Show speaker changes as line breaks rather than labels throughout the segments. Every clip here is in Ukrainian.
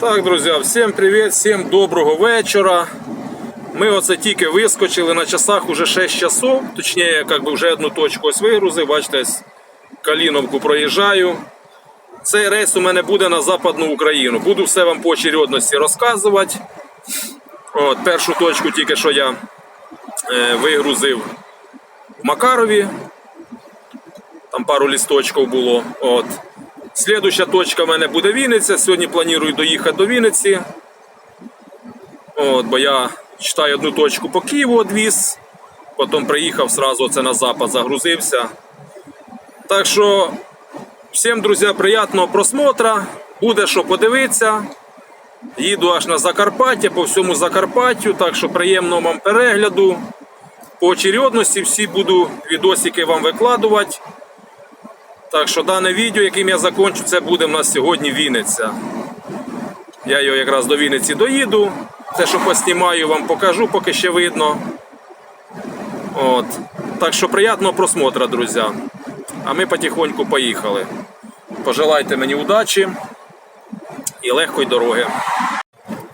Так, друзі, всім привіт, всім доброго вечора. Ми оце тільки вискочили на часах уже 6 часов, точніше, як би вже одну точку ось вигрузив, бачите, Каліновку проїжджаю. Цей рейс у мене буде на Западну Україну. Буду все вам по очередності розказувати. От, першу точку тільки що я е, вигрузив в Макарові. Там пару лісточків було. От. Слідуща точка в мене буде Вінниця. Сьогодні планую доїхати до Вінниці. От, бо я читаю одну точку по Києву відвіз, потім приїхав сразу оце на запад, загрузився. Так що всім, друзі, приємного просмотра. Буде що подивитися. Їду аж на Закарпаття, по всьому Закарпаттю, так що приємного вам перегляду. По очередності всі буду відосики вам викладувати. Так що дане відео, яким я закончу, це буде в нас сьогодні Вінниця. Я його якраз до Вінниці доїду. Те, що поснімаю, вам покажу, поки ще видно. От. Так що приємного просмотра, друзі. А ми потихоньку поїхали. Пожелайте мені удачі і легкої дороги.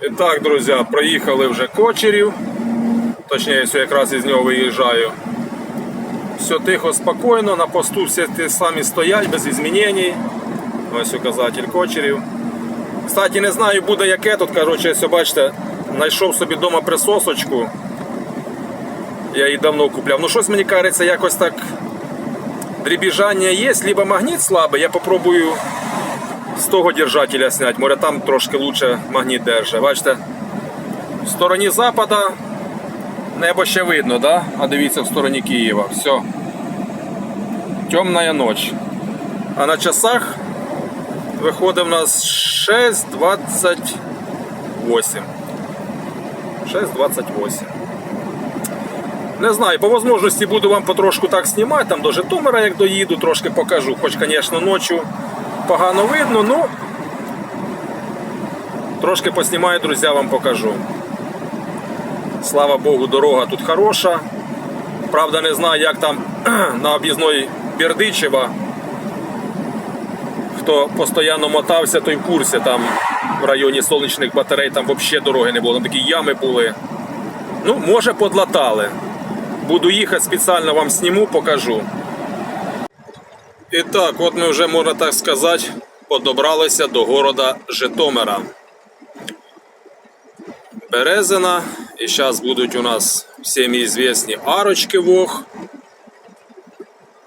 І так, друзі, проїхали вже кочерів. Точніше, якраз із нього виїжджаю. Все тихо, спокійно, на посту всі ті самі стоять, без змінень. Ось указатель кочерів. Кстати, не знаю, буде яке тут, коротше, ось бачите, знайшов собі вдома присосочку. Я її давно купляв. Ну щось мені кажеться, якось так дрібіжання є, либо магніт слабий, я попробую з того держателя зняти. Може там трошки лучше магніт держить. Бачите, в стороні запада Небо ще видно, да? А дивіться в стороні Києва. Все. Темна ніч. А на часах виходить в нас 6.28. 6.28. Не знаю, по можливості буду вам потрошку так знімати, там до Житомира, як доїду, трошки покажу. Хоч, звісно, ночі погано видно, ну трошки поснімаю, друзі, вам покажу. Слава Богу, дорога тут хороша. Правда, не знаю, як там на об'їзної Бердичева. Хто постійно мотався, той в курсі там в районі сонячних батарей, там взагалі дороги не було, там такі ями були. Ну, може, подлатали. Буду їхати, спеціально вам зніму, покажу. І так, от ми вже, можна так сказати, подобралися до города Житомира. Березина. І зараз будуть у нас всім известні арочки Вог.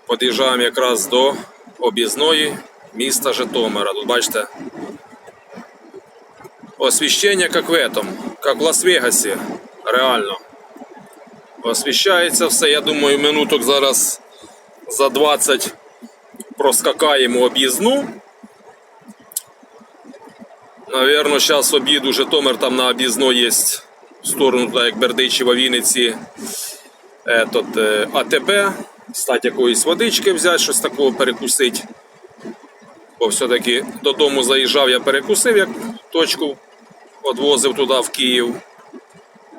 Під'їжджаємо якраз до об'їзної міста Житомира. Тут бачите. Освіщення як в этом, як в Лас-Вегасі. Реально. Освіщається все. Я думаю, минуток зараз за 20 проскакаємо об'їзну. Наверно, зараз обіду Житомир там на об'їзно є в сторону, так як Бердичева, Вінниці, этот, е, АТБ. Стати якоїсь водички взяти, щось такого перекусити. Бо все-таки додому заїжджав, я перекусив, як точку відвозив туди в Київ.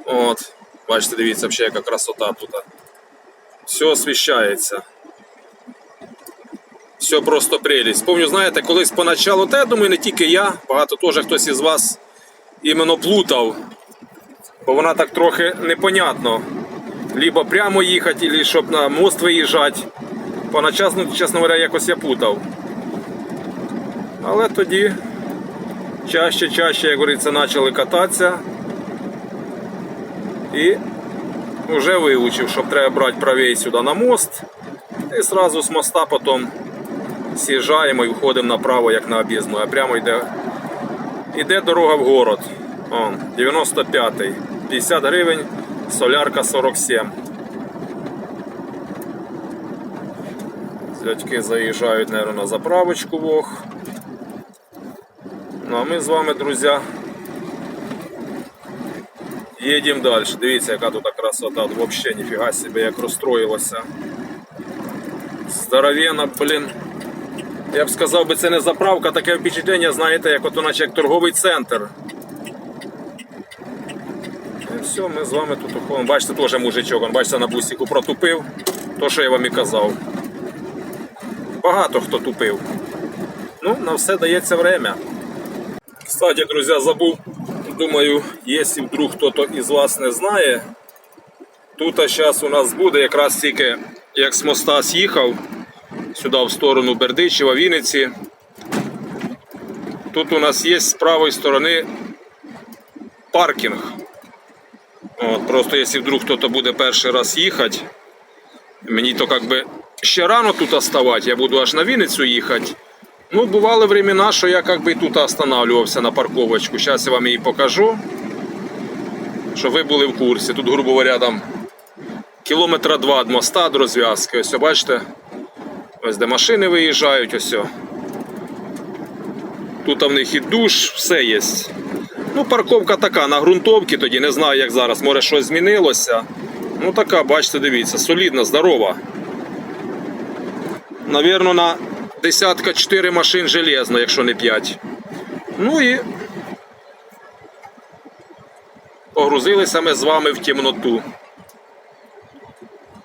От. Бачите, дивіться, взагалі, яка красота тут. Все освіщається. Все просто прелість. Помню, знаєте, колись поначалу, та я думаю, не тільки я, багато теж хтось із вас іменно плутав. Бо вона так трохи непонятно. Либо прямо їхати, або щоб на мост виїжджати. Поначалу, ну, чесно говоря, якось я путав. Але тоді чаще, чаще, як говориться, почали кататися. І вже вивчив, що треба брати правій сюди на мост. І одразу з моста потім з'їжджаємо і виходимо направо, як на об'їзну. А прямо йде, йде дорога в город. Он, 95-й. 50 гривень, солярка 47. Дядьки заїжджають, мабуть, на заправочку Вог. Ну а ми з вами, друзі, їдемо далі. Дивіться, яка тут красота. Взагалі ніфіга собі, як розстроїлося. Здоровенно, блін. Я б сказав би, це не заправка, таке впечатлення, знаєте, як от наче як торговий центр. І все, ми з вами тут уходимо. Бачите, теж мужичок, он, бачите, на бусику протупив. То, що я вам і казав. Багато хто тупив. Ну, на все дається время. Кстати, друзья, забув, думаю, если вдруг кто-то із вас не знає, тут зараз у нас буде якраз тільки як з моста з'їхав сюди в сторону Бердичева, Вінниці. Тут у нас є з правої сторони паркінг. От, просто якщо вдруг хтось буде перший раз їхати, мені то би ще рано тут оставати, я буду аж на Вінницю їхати. Ну, бували времена, що я как тут останавливався на парковочку. Зараз я вам її покажу. Щоб ви були в курсі. Тут, грубо говоря, там кілометра два від моста до розв'язки. Ось бачите? Ось де машини виїжджають, ось. Тут в них і душ, все є. Ну, парковка така на ґрунтовці тоді, не знаю, як зараз, може щось змінилося. Ну така, бачите, дивіться, солідна, здорова. Навірно, на десятка 4 машин железно, якщо не 5. Ну і погрузилися ми з вами в темноту.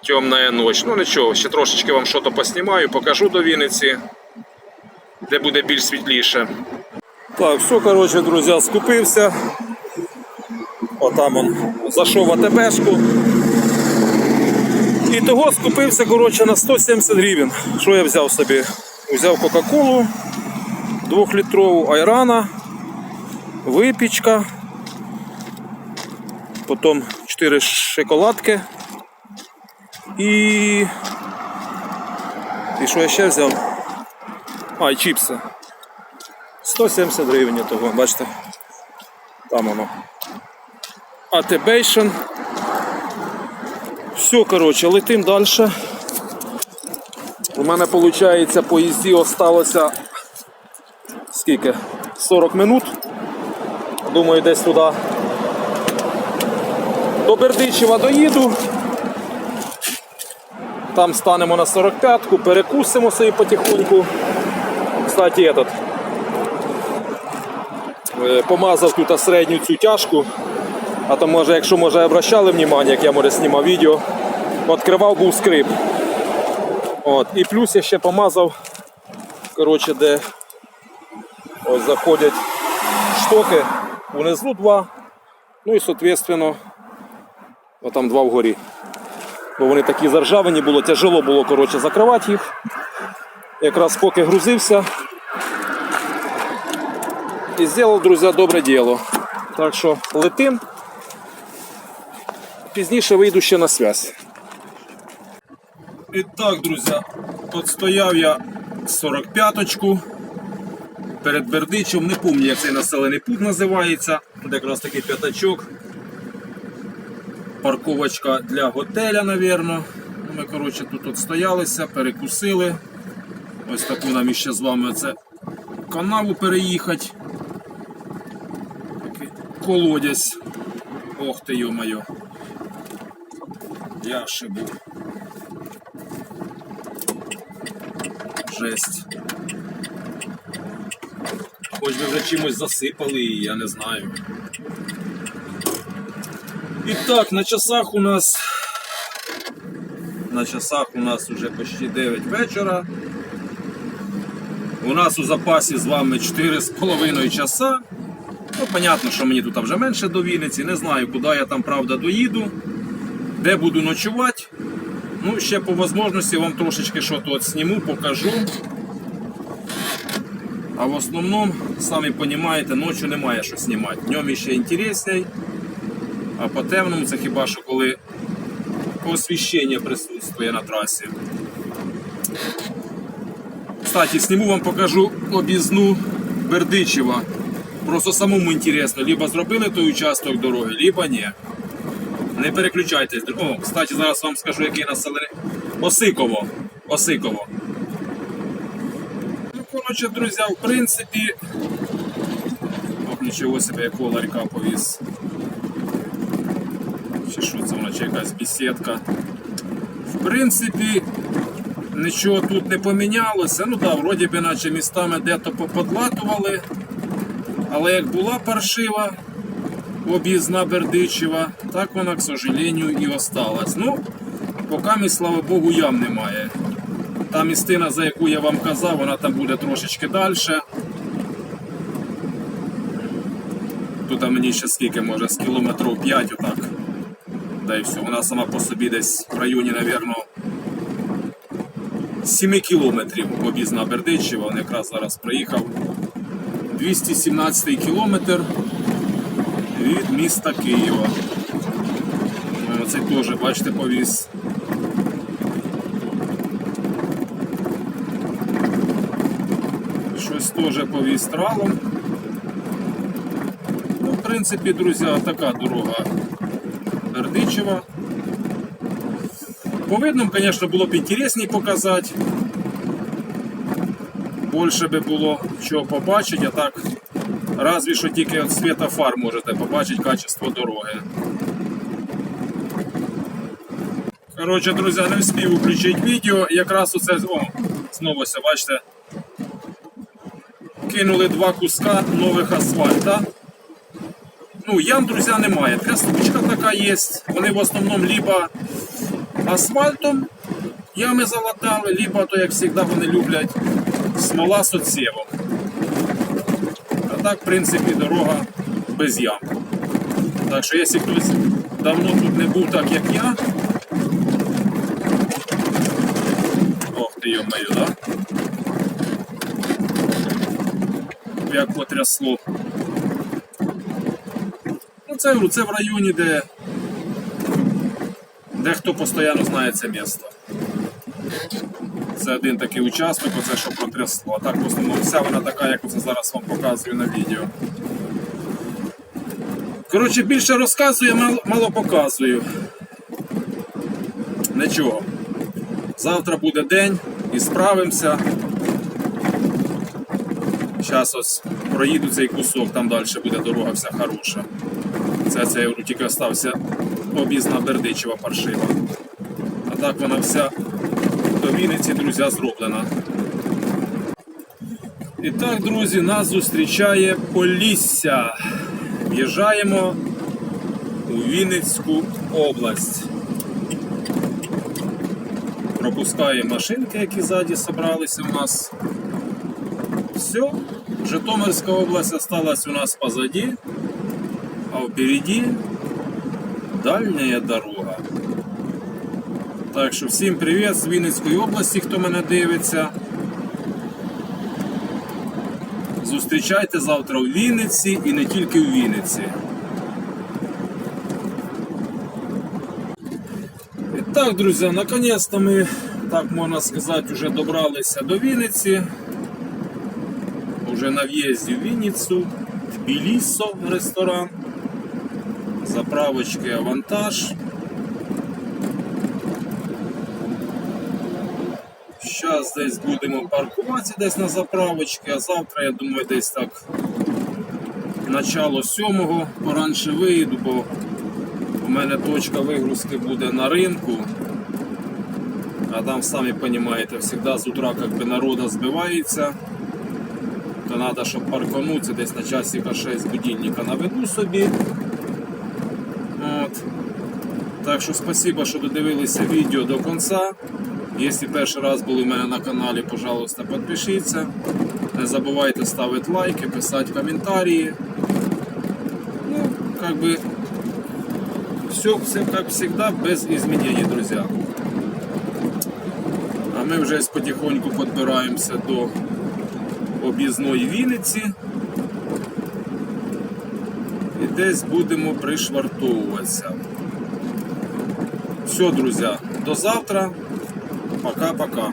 Темна ніч. Ну нічого, ще трошечки вам щось поснімаю, покажу до Вінниці, де буде більш світліше. Так, все, коротше, друзі, скупився. Отам он зайшов в АТБшку. І того скупився коротше, на 170 гривень. Що я взяв собі? Взяв Кока-Колу 2-літрову айрана, випічка, потім 4 шоколадки і. І що я ще взяв? А, і чіпси. 170 гривень того, бачите? Там воно. Атебейшн. Все, коротше, летим далі. У мене виходить по їзді осталося скільки? 40 минут. Думаю, десь туди до Бердичева доїду. Там станемо на 45-ку, перекусимо собі потихоньку. Кстати, этот, е, помазав тут середню цю тяжку. А то може, якщо може обращали внимание, як я може знімав відео, відкривав був скрип. От. І плюс я ще помазав, коротше, де ось заходять штоки, внизу два, ну і соответственно, отам два вгорі. Бо вони такі заржавені було, тяжело було коротше, закривати їх. Якраз поки грузився. І зробив, друзі, добре діло. Так що летим. Пізніше вийду ще на связь. І так, друзі, от стояв я 45-очку перед Бердичем, не пам'ятаю, як цей населений пункт називається. Тут якраз такий п'ятачок. Парковочка для готеля, напевно. Ми, коротше, тут от стоялися, перекусили. Ось таку нам іще з вами оце канаву переїхати. Такий колодязь. Ох ти, йо-моє. Я шибу. Жесть. Хоч би вже чимось засипали я не знаю. І так, на часах у нас. На часах у нас уже почти 9 вечора. У нас у запасі з вами 4,5 часа. Ну, понятно, що мені тут вже менше до Вінниці. Не знаю, куди я там правда доїду, де буду ночувати. Ну, ще по можливості вам трошечки що тут зніму, покажу. А в основному, самі розумієте, ночі немає що знімати. Днем ще інтересней. А по темному це хіба що коли освіщення присутствує на трасі. Кстати, сниму вам покажу об'їзну Бердичева. Просто самому інтересно, либо зробили той участок дороги, либо ні. Не переключайтесь. О, кстати, зараз вам скажу, який населений. Осиково. Осиково. Ну, коротше, друзі, в принципі. Ох, нічого себе, якого ларька повіз. Чи що це вона, чи якась бесідка. В принципі, нічого тут не помінялося. Ну так, вроді би наче містами де-то поподлатували. Але як була паршива об'їзна Бердичева, так вона, к сожалению, і осталась. Ну, поки, слава Богу, ям немає. Та містина, за яку я вам казав, вона там буде трошечки далі. тут мені ще скільки може, з кілометрів 5 отак. Да і все. Вона сама по собі десь в районі, напевно, 7 кілометрів об'їзна Бердичева. Він якраз зараз приїхав. 217 кілометр від міста Києва. О, Це теж, бачите, повіз. Щось теж повіз тралом. Ну, в принципі, друзі, така дорога Бердичева. По видному, звісно, було б інтересніше показати. Більше би було чого побачити, а так разві що тільки від світа фар можете побачити качество дороги. Коротше, друзі, не встиг включити відео. Якраз оце, о, знову все, бачите, кинули два куска нових асфальта. Ну, ям, друзі, немає. Трясучка така є. Вони в основному либо асфальтом ями залатали, либо, то, як завжди, вони люблять смола з отсєвом. А так, в принципі, дорога без ям. Так що, якщо хтось давно тут не був так, як я. Ох ти йомаю, да? Як потрясло. Це, це в районі, де, де хто постійно знає це місто. Це один такий участок, оце що протрясло. А так в основному вся вона така, як це зараз вам показую на відео. Коротше, більше розказую, мало, мало показую. Нічого. Завтра буде день і справимося. Зараз ось проїду цей кусок, там далі буде дорога вся хороша. Це, це тільки остався об'їзна Бердичева паршива. А так вона вся до Вінниці, друзі, зроблена. І так, друзі, нас зустрічає Полісся. В'їжджаємо у Вінницьку область. Пропускаємо машинки, які ззаді зібралися у нас. Все, Житомирська область осталась у нас позади, а впереди дальняя дорога. Так що всім привіт з Вінницької області, хто мене дивиться. Зустрічайте завтра у Вінниці і не тільки у Вінниці. І так, друзі, наконец-то ми, так можна сказати, вже добралися до Вінниці. Уже на в'їзді в Вінницю, Тбілісо ресторан, заправочки Авантаж. Зараз десь будемо паркуватися десь на заправочці, а завтра, я думаю, десь так начало сьомого поранше виїду, бо у мене точка вигрузки буде на ринку. А там, самі розумієте, завжди з утра как би, народу збивається. То треба, щоб парканутися десь на часика 6 будильника наведу собі. От. Так що спасибо, що додивилися відео до кінця. Якщо перший раз були в мене на каналі, пожалуйста, підпишіться. Не забувайте ставити лайки, писати коментарі. Ну, как бы все, все как всегда, без изменений, друзья. А ми вже потихоньку підбираємося до об'їзної Вінниці. І десь будемо пришвартовуватися. Все, друзі, до завтра. Пока-пока.